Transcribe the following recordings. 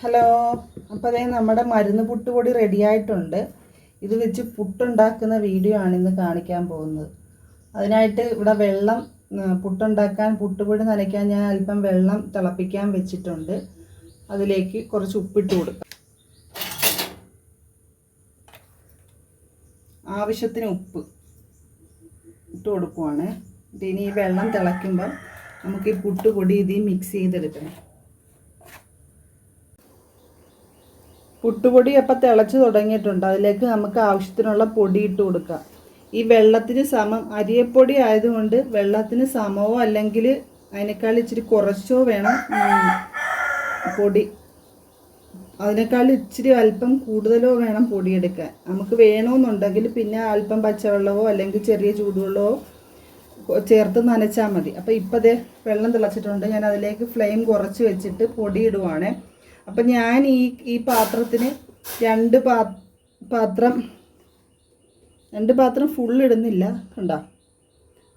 Hello അപ്പോൾ അതേ നമ്മുടെ മരുന്ന് പുട്ടുപൊടി റെഡിയായിട്ടുണ്ട് ഇത് വെച്ച് പുട്ടുണ്ടാക്കുന്ന വീഡിയോ ആണ് ഇന്ന് കാണിക്കാൻ പോകുന്നത്. അതിനായിട്ട് ഇവിടെ വെള്ളം പുട്ടുണ്ടാക്കാൻ പുട്ടുപൊടി നനയ്ക്കാൻ ഞാൻ അല്പം വെള്ളം തിളപ്പിക്കാൻ വെച്ചിട്ടുണ്ട്. അതിലേക്ക് കുറച്ച് ഉപ്പിട്ട് കൊടുക്കാം. ആവശ്യത്തിന് ഉപ്പ് ഇട്ട് കൊടുക്കുവാണ്. ഇനി ഈ വെള്ളം തിളയ്ക്കുമ്പം നമുക്ക് ഈ പുട്ടുപൊടി ഇതിൽ മിക്സ് ചെയ്തെടുക്കണം. പുട്ടുപൊടി അപ്പം തിളച്ച് തുടങ്ങിയിട്ടുണ്ട്. അതിലേക്ക് നമുക്ക് ആവശ്യത്തിനുള്ള പൊടി ഇട്ട് കൊടുക്കാം. ഈ വെള്ളത്തിന് സമം അരിയപ്പൊടി ആയതുകൊണ്ട് വെള്ളത്തിന് സമമോ അല്ലെങ്കിൽ അതിനേക്കാൾ ഇച്ചിരി കുറച്ചോ വേണം പൊടി. അതിനേക്കാൾ ഇച്ചിരി അല്പം കൂടുതലോ വേണം പൊടിയെടുക്കാൻ നമുക്ക് വേണമെന്നുണ്ടെങ്കിൽ പിന്നെ അല്പം പച്ചവെള്ളമോ അല്ലെങ്കിൽ ചെറിയ ചൂടുവെള്ളമോ ചേർത്ത് നനച്ചാൽ മതി. അപ്പോൾ ഇപ്പോൾ ദേ വെള്ളം തിളച്ചിട്ടുണ്ട്. ഞാൻ അതിലേക്ക് ഫ്ലെയിം കുറച്ച് വെച്ചിട്ട് പൊടി ഇടുവാണ്. അപ്പം ഞാൻ ഈ ഈ പാത്രത്തിന് രണ്ട് പാ പാത്രം രണ്ട് പാത്രം ഫുൾ ഇടുന്നില്ല കണ്ടോ?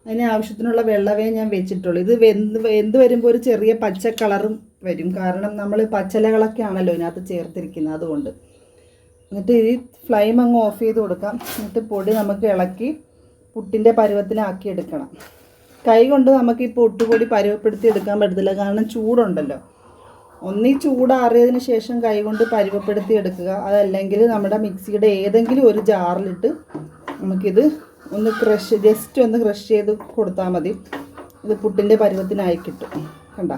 അതിന് ആവശ്യത്തിനുള്ള വെള്ളമേ ഞാൻ വെച്ചിട്ടുള്ളൂ. ഇത് വെന്ത് വെന്ത് വരുമ്പോൾ ഒരു ചെറിയ പച്ച കളറും വരും. കാരണം നമ്മൾ പച്ചലകളൊക്കെ ആണല്ലോ ഇതിനകത്ത് ചേർത്തിരിക്കുന്നത് അതുകൊണ്ട്. എന്നിട്ട് ഈ ഫ്ലെയിം അങ്ങ് ഓഫ് ചെയ്ത് കൊടുക്കാം. എന്നിട്ട് പൊടി നമുക്ക് ഇളക്കി പുട്ടിന്റെ പരുവത്തിലാക്കി എടുക്കണം. കൈ കൊണ്ട് നമുക്ക് ഈ പൊട്ടുപൊടി പരുവപ്പെടുത്തി എടുക്കാൻ പറ്റത്തില്ല. കാരണം ചൂടുണ്ടല്ലോ. ഒന്നീ ചൂടാറിയതിന് ശേഷം കൈകൊണ്ട് പരുവപ്പെടുത്തി എടുക്കുക. അതല്ലെങ്കിൽ നമ്മുടെ മിക്സിയുടെ ഏതെങ്കിലും ഒരു ജാറിലിട്ട് നമുക്കിത് ഒന്ന് ക്രഷ് ജസ്റ്റ് ഒന്ന് ക്രഷ് ചെയ്ത് കൊടുത്താൽ മതി. ഇത് പുട്ടിന്റെ പരുവത്തിനായി കിട്ടും. കണ്ട?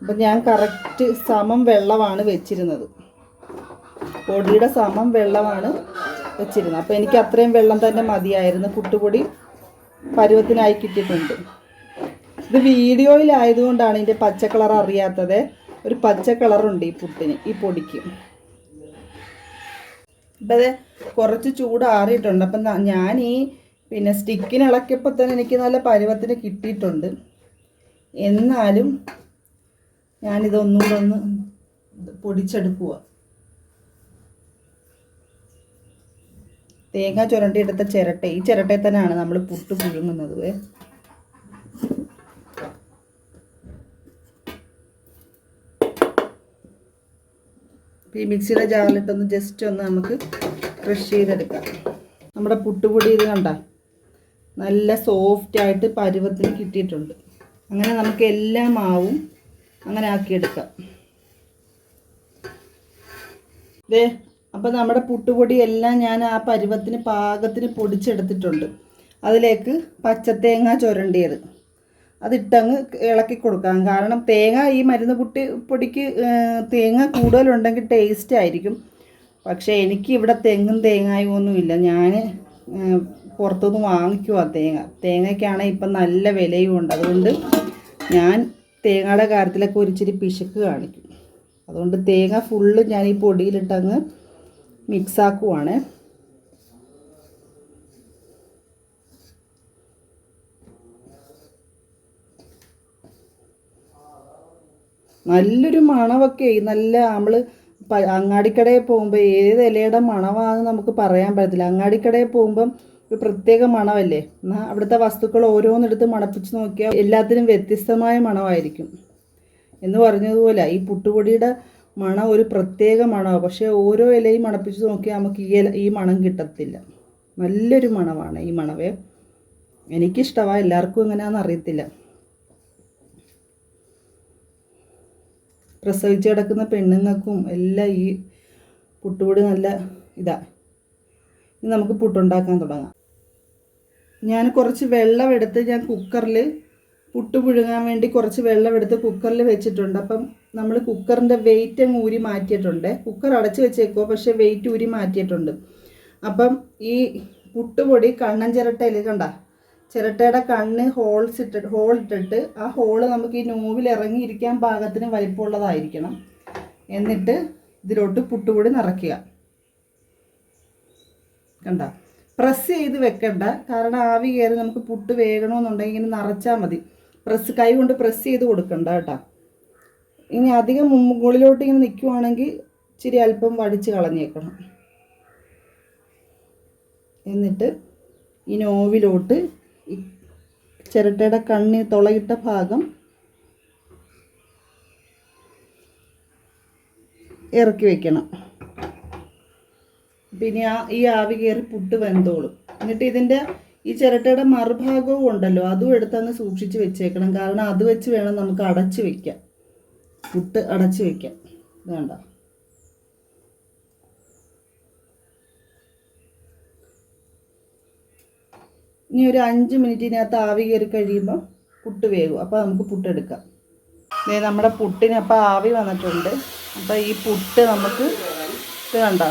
അപ്പം ഞാൻ കറക്റ്റ് സമം വെള്ളമാണ് വെച്ചിരുന്നത്. പൊടിയുടെ സമം വെള്ളമാണ് വെച്ചിരുന്നത്. അപ്പോൾ എനിക്ക് അത്രയും വെള്ളം തന്നെ മതിയായിരുന്നു. പുട്ടുപൊടി പരുവത്തിനായി കിട്ടിയിട്ടുണ്ട്. ഇത് വീഡിയോയിലായതുകൊണ്ടാണ് ഇതിന്റെ പച്ചക്കളർ കളർ അറിയാത്തത്. ഒരു പച്ച കളറുണ്ട് ഈ പുട്ടിന് ഈ പൊടിക്ക്. അപ്പം അത് കുറച്ച് ചൂടാറിയിട്ടുണ്ട് അപ്പം ഞാൻ ഈ പിന്നെ സ്റ്റിക്കിന് ഇളക്കിയപ്പോൾ തന്നെ എനിക്ക് നല്ല പരുവത്തിന് കിട്ടിയിട്ടുണ്ട്. എന്നാലും ഞാനിതൊന്നുകൂടെ ഒന്ന് പൊടിച്ചെടുക്കുക തേങ്ങ ചുരണ്ടി എടുത്ത ചിരട്ട ഈ ചിരട്ടയിൽ തന്നെയാണ് നമ്മൾ പുട്ട് പുഴുങ്ങുന്നത്. ഈ മിക്സിയുടെ ജാറിലിട്ടൊന്ന് ജസ്റ്റ് ഒന്ന് നമുക്ക് ക്രഷ് ചെയ്തെടുക്കാം. നമ്മുടെ പുട്ടുപൊടി ഇത് കണ്ട? നല്ല സോഫ്റ്റ് ആയിട്ട് പരുവത്തിന് കിട്ടിയിട്ടുണ്ട്. അങ്ങനെ നമുക്ക് എല്ലാ മാവും അങ്ങനെ ആക്കിയെടുക്കാം. ദേ അപ്പം നമ്മുടെ പുട്ടുപൊടി എല്ലാം ഞാൻ ആ പരുവത്തിന് പാകത്തിന് പൊടിച്ചെടുത്തിട്ടുണ്ട്. അതിലേക്ക് പച്ചത്തേങ്ങ ചുരണ്ടിയത്. അതിട്ടങ്ങ് ഇളക്കി കൊടുക്കാം. കാരണം തേങ്ങ ഈ മരുന്ന് പുട്ടി പൊടിക്ക് തേങ്ങ കൂടുതലുണ്ടെങ്കിൽ ടേസ്റ്റ് ആയിരിക്കും. പക്ഷേ എനിക്ക് ഇവിടെ തെങ്ങും തേങ്ങായും ഒന്നുമില്ല ഞാൻ പുറത്തുനിന്ന് വാങ്ങിക്കുവാ തേങ്ങ. തേങ്ങയ്ക്കാണ് ഇപ്പം നല്ല വിലയും ഉണ്ട്. അതുകൊണ്ട് ഞാൻ തേങ്ങയുടെ കാര്യത്തിലൊക്കെ ഒരിച്ചിരി പിശുക്ക് കാണിക്കും. അതുകൊണ്ട് തേങ്ങ ഫുള്ള് ഞാൻ ഈ പൊടിയിലിട്ടങ്ങ് മിക്സാക്കുവാണ് നല്ലൊരു മണമൊക്കെ നല്ല നമ്മൾ അങ്ങാടിക്കടയിൽ പോകുമ്പോൾ ഏത് ഇലയുടെ മണമാണെന്ന് നമുക്ക് പറയാൻ പറ്റത്തില്ല. അങ്ങാടിക്കടയിൽ പോകുമ്പം ഒരു പ്രത്യേക മണമല്ലേ എന്നാൽ അവിടുത്തെ വസ്തുക്കൾ ഓരോന്നെടുത്ത് മണപ്പിച്ച് നോക്കിയാൽ എല്ലാത്തിനും വ്യത്യസ്തമായ മണമായിരിക്കും എന്ന് പറഞ്ഞതുപോലെ ഈ പുട്ടുപൊടിയുടെ മണം ഒരു പ്രത്യേക മണമാണ് പക്ഷേ ഓരോ ഇലയും മണപ്പിച്ച് നോക്കിയാൽ നമുക്ക് ഈ ഇല ഈ മണം കിട്ടത്തില്ല. നല്ലൊരു മണമാണ് ഈ മണവേ. എനിക്കിഷ്ടമാണ് എല്ലാവർക്കും എങ്ങനെയാണെന്ന് അറിയത്തില്ല. പ്രസവിച്ച് കിടക്കുന്ന പെണ്ണുങ്ങൾക്കും എല്ലാം ഈ പുട്ടുപൊടി നല്ല ഇതാ. ഇനി നമുക്ക് പുട്ടുണ്ടാക്കാൻ തുടങ്ങാം. ഞാൻ കുറച്ച് വെള്ളം എടുത്ത് ഞാൻ കുക്കറിൽ പുട്ട് പുഴുങ്ങാൻ വേണ്ടി കുറച്ച് വെള്ളം എടുത്ത് കുക്കറിൽ വെച്ചിട്ടുണ്ട്. അപ്പം നമ്മൾ കുക്കറിന്റെ വെയിറ്റ് അങ്ങ് ഊരി മാറ്റിയിട്ടുണ്ട്. കുക്കർ അടച്ച് വെച്ചേക്കോ പക്ഷേ വെയിറ്റ് ഊരി മാറ്റിയിട്ടുണ്ട്. അപ്പം ഈ പുട്ടുപൊടി കണ്ണൻ ചിരട്ടയിൽ കണ്ട? ചിരട്ടയുടെ കണ്ണ് ഹോൾസ് ഇട്ടിട്ട് ഹോൾ ഇട്ടിട്ട് ആ ഹോൾ നമുക്ക് ഈ നോവിൽ ഇറങ്ങിയിരിക്കാൻ പാകത്തിന് വലിപ്പമുള്ളതായിരിക്കണം. എന്നിട്ട് ഇതിലോട്ട് പുട്ടുപൊടി നിറയ്ക്കുക. കണ്ട? പ്രസ് ചെയ്ത് വെക്കണ്ട. കാരണം ആവി കയറി നമുക്ക് പുട്ട് വേകണമെന്നുണ്ടെങ്കിൽ ഇങ്ങനെ നിറച്ചാൽ മതി. പ്രസ് കൈ കൊണ്ട് പ്രസ് ചെയ്ത് കൊടുക്കണ്ട കേട്ടോ. ഇനി അധികം മുകളിലോട്ട് ഇങ്ങനെ നിൽക്കുവാണെങ്കിൽ ഇച്ചിരി അല്പം വടിച്ച് കളഞ്ഞേക്കണം. എന്നിട്ട് ഈ നോവിലോട്ട് ചിരട്ടയുടെ കണ്ണി തുളയിട്ട ഭാഗം ഇറക്കി വെക്കണം. പിന്നെ ആ ഈ ആവി കയറി പുട്ട് വെന്തോളും. എന്നിട്ട് ഇതിന്റെ ഈ ചിരട്ടയുടെ മറുഭാഗവും ഉണ്ടല്ലോ അതും എടുത്തങ്ങ് സൂക്ഷിച്ച് വെച്ചേക്കണം. കാരണം അത് വെച്ച് വേണം നമുക്ക് അടച്ചു വയ്ക്കാം പുട്ട് അടച്ച് വയ്ക്കാം വേണ്ട. ഇനി ഒരു അഞ്ച് മിനിറ്റിനകത്ത് ആവി കയറി കഴിയുമ്പോൾ പുട്ട് വേകും അപ്പോൾ നമുക്ക് പുട്ടെടുക്കാം. ദേ നമ്മുടെ പുട്ടിന് അപ്പോൾ ആവി വന്നിട്ടുണ്ട്. അപ്പോൾ ഈ പുട്ട് നമുക്ക് ഇത് കണ്ടോ?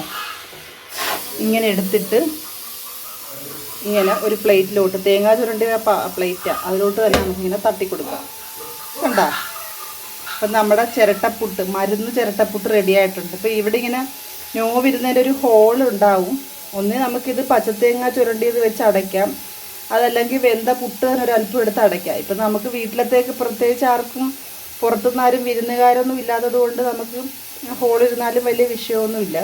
ഇങ്ങനെ എടുത്തിട്ട് ഇങ്ങനെ ഒരു പ്ലേറ്റിലോട്ട് തേങ്ങാ ചുരണ്ടിയ പ്ലേറ്റാണ് അതിലോട്ട് തന്നെ നമുക്കിങ്ങനെ തട്ടിക്കൊടുക്കാം. കണ്ടോ? അപ്പം നമ്മുടെ ചിരട്ടപ്പുട്ട് മരുന്ന് ചിരട്ടപ്പുട്ട് റെഡി ആയിട്ടുണ്ട്. ഇപ്പോൾ ഇവിടെ ഇങ്ങനെ നോവിരുന്നതിന്റെ ഒരു ഹോൾ ഉണ്ടാവും. ഒന്ന് നമുക്കിത് പച്ചത്തേങ്ങ ചുരണ്ടിയത് വെച്ച് അടയ്ക്കാം. അതല്ലെങ്കിൽ വെന്ത പുട്ട് തന്നെ ഒരു അല്പം എടുത്ത് അടയ്ക്കാം. ഇപ്പം നമുക്ക് വീട്ടിലത്തേക്ക് പ്രത്യേകിച്ച് ആർക്കും പുറത്തുനിന്ന് ആരും വിരുന്നുകാരൊന്നും ഇല്ലാത്തത് കൊണ്ട് നമുക്ക് ഹോളിരുന്നാലും വലിയ വിഷയമൊന്നുമില്ല.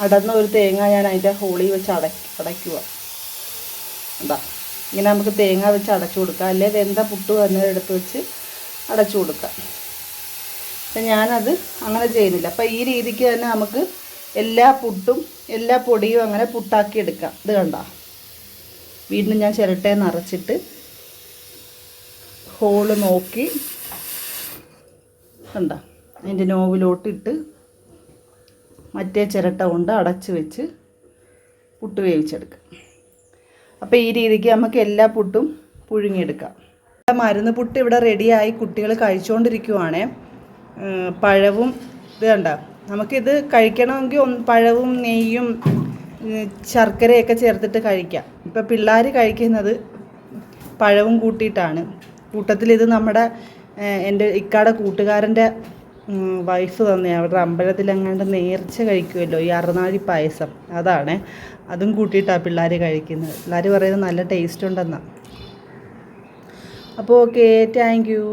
അടന്ന ഒരു തേങ്ങ ഞാൻ അതിന്റെ ഹോളിൽ വെച്ച് അട അടയ്ക്കുക. എന്താ ഇങ്ങനെ നമുക്ക് തേങ്ങ വെച്ച് അടച്ചു കൊടുക്കാം. അല്ലെ വെന്ത പുട്ട് തന്നെ എടുത്ത് വെച്ച് അടച്ചു കൊടുക്കാം. അപ്പം ഞാനത് അങ്ങനെ ചെയ്യുന്നില്ല. അപ്പം ഈ രീതിക്ക് തന്നെ നമുക്ക് എല്ലാ പുട്ടും എല്ലാ പൊടിയും അങ്ങനെ പുട്ടാക്കി എടുക്കാം. ഇത് കണ്ട? വീണ്ടും ഞാൻ ചിരട്ടയെ നിറച്ചിട്ട് ഹോൾ നോക്കി. കണ്ട? അതിന്റെ നോവിലോട്ടിട്ട് മറ്റേ ചിരട്ട കൊണ്ട് അടച്ച് വെച്ച് പുട്ട് വേവിച്ചെടുക്കാം. അപ്പോൾ ഈ രീതിക്ക് നമുക്ക് എല്ലാ പുട്ടും പുഴുങ്ങിയെടുക്കാം. മരുന്ന് പുട്ട് ഇവിടെ റെഡിയായി കുട്ടികൾ കഴിച്ചുകൊണ്ടിരിക്കുവാണേ. പഴവും ഇത് കണ്ട? നമുക്കിത് കഴിക്കണമെങ്കിൽ പഴവും നെയ്യും ശർക്കരയൊക്കെ ചേർത്തിട്ട് കഴിക്കാം. ഇപ്പം പിള്ളേർ കഴിക്കുന്നത് പഴവും കൂട്ടിയിട്ടാണ്. കൂട്ടത്തിൽ ഇത് നമ്മുടെ എന്റെ ഇക്കാടെ കൂട്ടുകാരന്റെ വൈഫ് തന്നെ അവരുടെ അമ്പലത്തിലെങ്ങാണ്ട് നേർച്ച കഴിക്കുമല്ലോ ഈ അറുനാഴി പായസം. അതാണ്. അതും കൂട്ടിയിട്ടാണ് പിള്ളേർ കഴിക്കുന്നത്. പിള്ളേർ പറയുന്നത് നല്ല ടേസ്റ്റ് ഉണ്ടെന്നാണ് അപ്പോൾ ഓക്കെ താങ്ക് യു